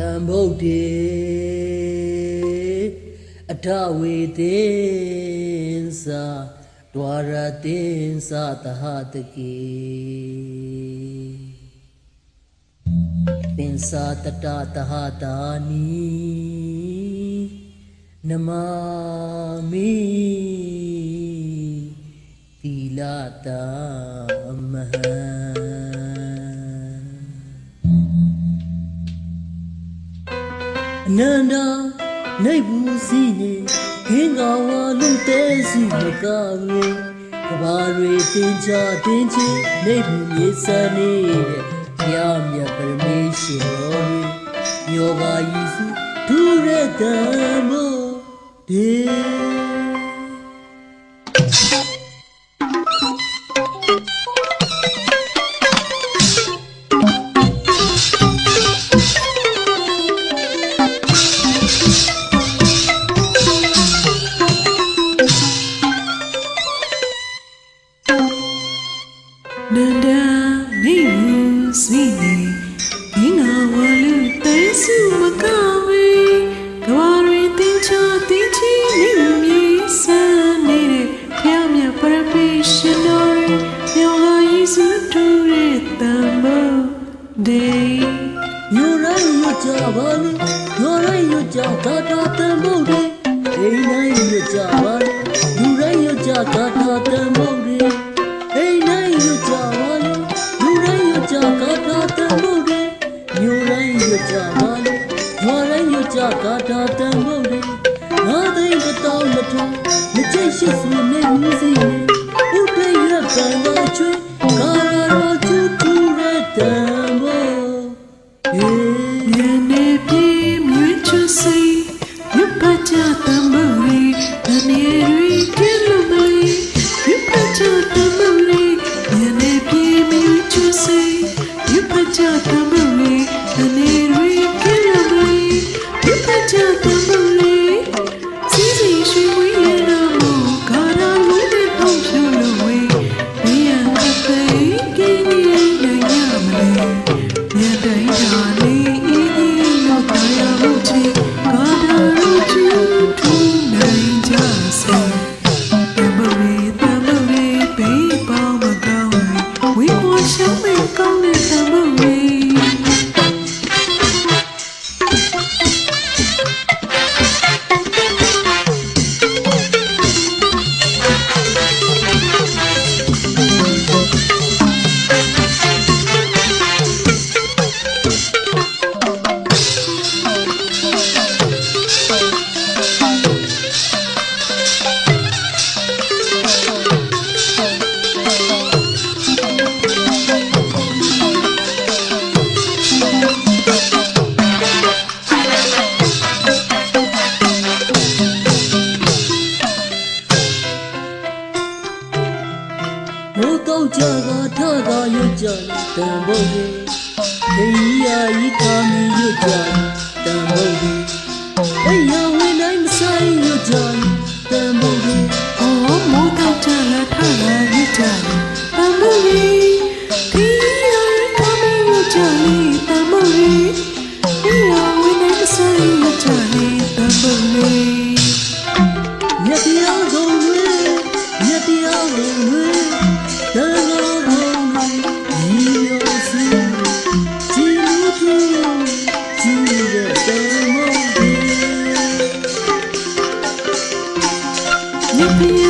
တံဗုဒ္ဓေအထဝေသင်္စာဒွါရသင်္စာသဟတကေသင်္စာတတသဟတာနိနမမိသီလတာမဟံ အနန္တနေဘူးစီနေခင်းကဝါလုံးတဲစုမကရေကဘာတွေတင်ချတင်ချင်နေဘူးမြေစနေတဲ့ဘုရားမြတ်ပရမေရှင်တော်ရေယောဂယီစုဒုရတံမို့ဒေ နေဘူးစီနေငင်းငါဝလူတဲစုမကဝေကဘာရီတင်ချတင်ချီနေမြေစမ်းနေတဲ့ဖျောင်းမြပရပိရှင်တော်ရီမြောဂယေစုတူရဲ့တမ္မောဒေညိုရိုင်းညကြပါလေညိုရိုင်းညကြကာတာတန်ဖို့တွေအိမ်တိုင်းညကြပါလေလူတိုင်းညကြကာတာတန်ဖို့တွေအိ ကြကာတာတန်ဖို့တွေငါသိတဲ့တောင်းမထောင်မချိတ်ရှိစုနေမှုစီဥတေရပန်တော့ချွေ တ ကရွတ်ကြတ မြ